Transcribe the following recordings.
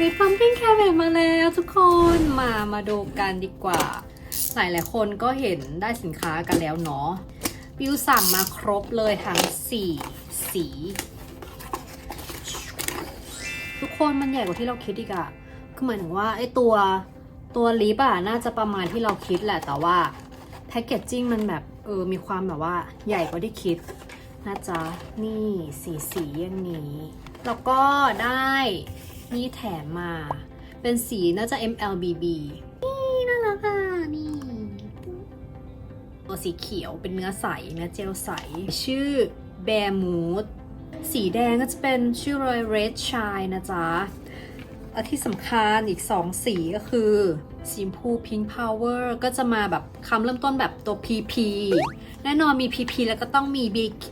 ลิปพัมปิ้งแคเบมาแล้วทุกคนมามาดูกันดีกว่า หลายหลายคนก็เห็นได้สินค้ากันแล้วเนาะวิวสั่งมาครบเลยทั้ง4สี ทุกคนมันใหญ่กว่าที่เราคิดอีกอะคือหมายถึงว่าไอตัวตัวลิปอะน่าจะประมาณที่เราคิดแหละแต่ว่าแพคเกจจิ้งมันแบบเออมีความแบบว่าใหญ่กว่าที่คิดนะจ๊ะนี่สีสีอย่างนี้ แล้วก็ได้ นี่แถมมา เป็นสีน่าจะ MLBB นี่น่ารักอะ นี่ตัวสีเขียวเป็นเนื้อใสเนื้อเจลใส ชื่อ Bear Mood สีแดงก็จะเป็นชื่อ Roy Red Shine นะจ๊ะและที่สำคัญอีก 2 สีก็คือ สีชมพู Pink Power ก็จะมาแบบคำเริ่มต้นแบบตัว PP แน่นอนมี PP แล้วก็ต้องมี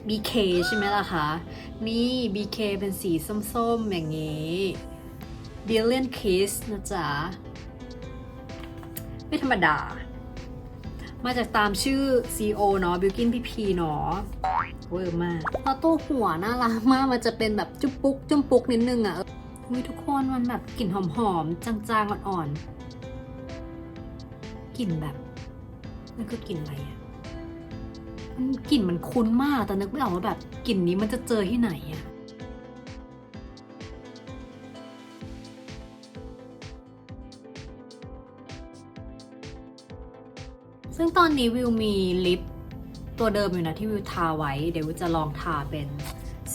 BK ใช่ไหมล่ะคะ นี่ BK เป็นสีส้ม ๆ อย่างนี้ Billion Kiss นะจ๊ะ ไม่ธรรมดา มาจากตามชื่อ CEO เนาะ Bilkin PP เนาะเวอร์มากแล้วตัวหัวน่ารักมาก มันจะเป็นแบบจุ๊บปุ๊ก จุ๊บปุ๊กนิดนึงอะ่ะมีทุกคนมันแบบกลิ่นหอมๆ จางๆ อ่อนๆ กลิ่นแบบนั่นคือกลิ่นอะไรอะมันกลิ่นมันคุ้นมากแต่นึกไม่ออกว่าแบบกลิ่นนี้มันจะเจอที่ไหนอะ ซึ่งตอนนี้วิวมีลิปตัวเดิมอยู่นะที่วิวทาไว้ เดี๋ยววิวจะลองทาเป็น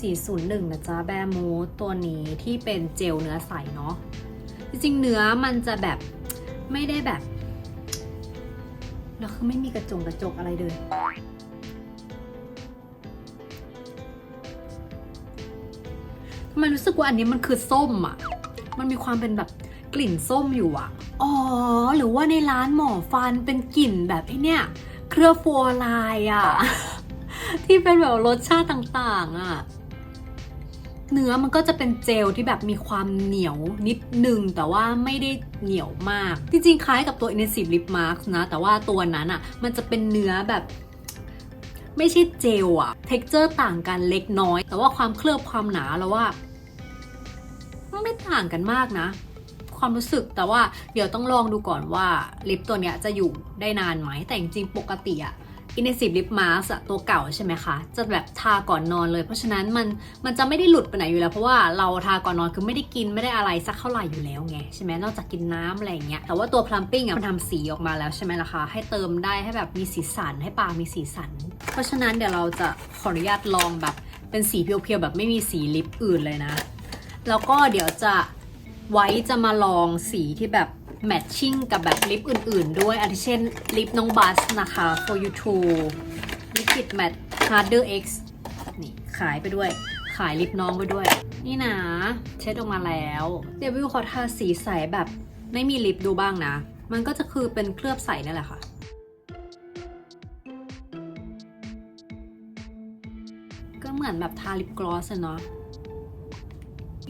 401 นะจ๊ะ แบมูตัวนี้ที่เป็นเจลเนื้อใสเนาะ จริงๆ เนื้อมันจะแบบไม่ได้แบบแล้วคือไม่มีกระจงกระจกอะไรเลยทำไมรู้สึกว่าอันนี้มันคือส้มอะ มันมีความเป็นแบบ กลิ่นส้มอยู่อะอ๋อ หรือว่าในร้านหมอฟันเป็นกลิ่นแบบไอ้เนี่ย เครือฟัวลายอะที่เป็นแบบรสชาติต่างๆอะเนื้อมันก็จะเป็นเจลที่แบบมีความเหนียวนิดนึง แต่ว่าไม่ได้เหนียวมาก จริงๆ คล้ายกับตัว Intensive Lip Mask นะ แต่ว่าตัวนั้นอะ มันจะเป็นเนื้อแบบ ไม่ใช่เจลอะเท็กเจอร์ต่างกันเล็กน้อย แต่ว่าความเคลือบความหนาแล้วว่า ไม่ต่างกันมากนะ ความรู้สึก แต่ว่าเดี๋ยวต้องลองดูก่อนว่าลิปตัวเนี้ยจะอยู่ได้นานไหมแต่จริงๆปกติอะ Intensive Lip Mask อะตัวเก่าใช่ไหมคะ จะแบบทาก่อนนอนเลย เพราะฉะนั้นมันมันจะไม่ได้หลุดไปไหนอยู่แล้ว เพราะว่าเราทาก่อนนอนคือไม่ได้กินไม่ได้อะไรสักเท่าไหร่อยู่แล้วไงใช่ไหมนอกจากกินน้ำอะไรอย่างเงี้ยแต่ว่าตัว plumping อะมันทำสีออกมาแล้วใช่ไหมล่ะคะให้เติมได้ให้แบบมีสีสันให้ปากมีสีสัน เพราะฉะนั้นเดี๋ยวเราจะขออนุญาตลองแบบเป็นสีเพียวๆแบบไม่มีสีลิปอื่นเลยนะ แล้วก็เดี๋ยวจะ ไว้จะมาลองสีที่แบบแมทชิ่งกับแบบลิปอื่นๆ ด้วยอาทิเช่นลิปน้องบัสนะคะ for you too liquid matte harder x นี่ขายไปด้วย ขายลิปน้องไปด้วย นี่นะ เช็ดออกมาแล้วเดี๋ยววิวขอทาสีใสแบบไม่มีลิปดูบ้างนะ มันก็จะคือเป็นเคลือบใสนั่นแหละค่ะก็เหมือนแบบทาลิปกลอสเนาะ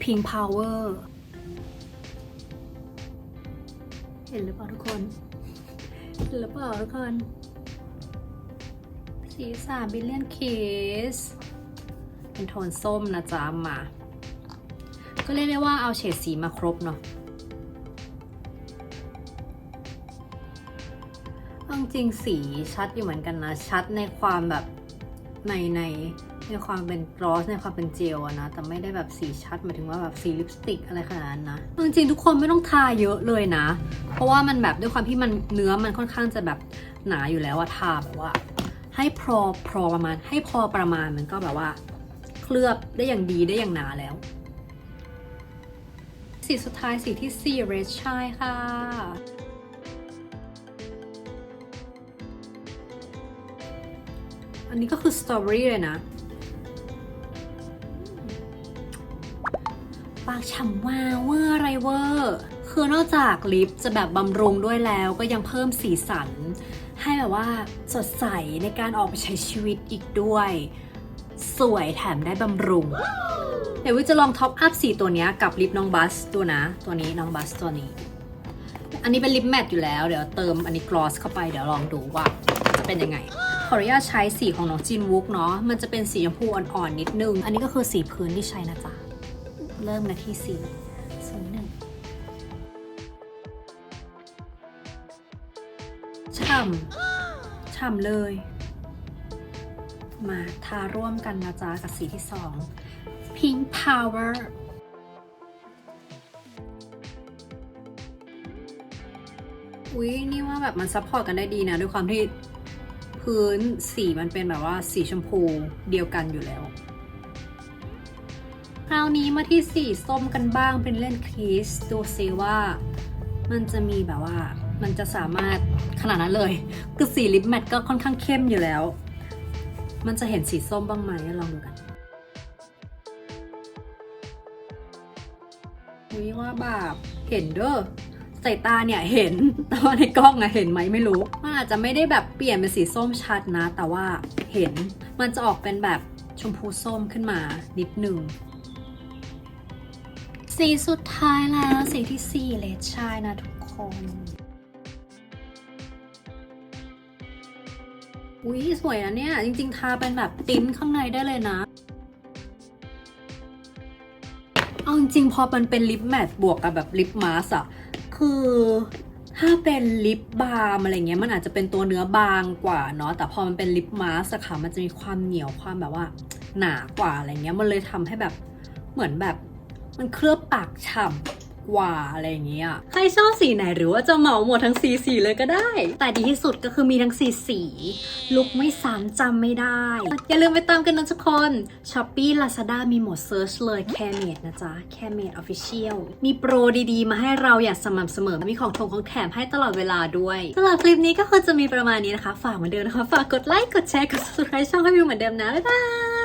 Pink Power เเห็นหรือเปล่าทุกคน เห็นหรือเปล่าทุกคนสีสามบิลเลียนเคสเป็นโทนส้มนะจ๊ะมา ก็เรียกได้ว่าเอาเฉดสีมาครบเนาะจริงสีชัดอยู่เหมือนกันนะ ชัดในความแบบในใน ในความเป็นกลอสในความเป็นเจลอะนะ แต่ไม่ได้แบบสีชัดหมายถึงว่าแบบสีลิปสติกอะไรขนาดนั้นนะจริงๆทุกคนไม่ต้องทาเยอะเลยนะ เพราะว่ามันแบบด้วยความที่มันเนื้อมันค่อนข้างจะแบบหนาอยู่แล้วอะทาแบบว่า ให้พอพอประมาณ ให้พอประมาณมันก็แบบว่า เคลือบได้อย่างดีได้อย่างหนาแล้ว สีสุดท้ายสีที่4 Red Shine ค่ะอันนี้ก็คือสตรอเบอรี่เลยนะ ปากฉ่ำวาวเวอร์อะไรเวอร์ คือนอกจากลิปจะแบบบำรุงด้วยแล้วก็ยังเพิ่มสีสัน ให้แบบว่าสดใสในการออกไปใช้ชีวิตอีกด้วย สวยแถมได้บำรุง เดี๋ยววิวจะลองท็อปอัพสีตัวนี้กับลิปน้องบัสตัวนะ ตัวนี้น้องบัสตัวนี้ อันนี้เป็นลิปแมทอยู่แล้ว เดี๋ยวเติมอันนี้กลอสเข้าไปเดี๋ยวลองดูว่าจะเป็นยังไงขออนุญาตใช้สีของน้องจินวุกเนาะ มันจะเป็นสีชมพูอ่อนๆนิดนึง อันนี้ก็คือสีพื้นที่ใช้นะจ๊ะ เริ่มนาทีสี่ศูนย์หนึ่งช่ำช่ำเลย มาทาร่วมกันนะจ๊ะกับสีที่สอง Pink Power อุ้ยนี่ว่าแบบมันซัพพอร์ตกันได้ดีนะ ด้วยความที่พื้นสีมันเป็นแบบว่าสีชมพูเดียวกันอยู่แล้ว คราวนี้มาที่สีส้มกันบ้างเป็นเล่นครีสดูซิว่า มันจะมีแบบว่า มันจะสามารถขนาดนั้นเลย คือสีลิปแมทก็ค่อนข้างเข้มอยู่แล้ว มันจะเห็นสีส้มบ้างไหมลองดูกันอุ้ยว่าแบบเห็นเด้อสายตาเนี่ยเห็น แต่ว่าในกล้องอะเห็นไหมไม่รู้มันอาจจะไม่ได้แบบเปลี่ยนเป็นสีส้มชัดนะ แต่ว่าเห็นมันจะออกเป็นแบบชมพูส้มขึ้นมานิดหนึ่ง สีสุดท้ายแล้ว สีที่สี่เลดชายนะทุกคน อุ้ยสวยนะเนี่ย จริง ๆ ทาเป็นแบบติ้นข้างในได้เลยนะ เอาจริงๆพอมันเป็นลิปแมทบวกกับแบบลิปมาสอะคือถ้าเป็นลิปบาล์มอะไรเงี้ยมันอาจจะเป็นตัวเนื้อบางกว่าเนาะแต่พอมันเป็นลิปมาสอะค่ะมันจะมีความเหนียวความแบบว่า หนากว่าอะไรเงี้ยมันเลยทำให้แบบเหมือนแบบ มันเคลือบปากฉ่ำกว่าอะไรอย่างเงี้ยใครชอบสีไหนหรือว่าจะเหมาหมดทั้งสีสีเลยก็ได้ แต่ดีที่สุดก็คือมีทั้งสีสี ลุกไม่ซ้ำจำไม่ได้ อย่าลืมไปตามกันนะทุกคน Shopee Lazada มีหมดเซิร์ชเลย c a m a d e นะจ๊ะ c a m a d e Official มีโปรดีๆ มาให้เราอย่างสม่ำเสมอ มีของทงของแถมให้ตลอดเวลาด้วยสำหรับคลิปนี้ก็คงจะมีประมาณนี้นะคะ ฝากเหมือนเดิมนะคะ ฝากกดไลค์กดแชร์กด subscribe ช่องให้วิวเหมือนเดิมนะบ๊ายบาย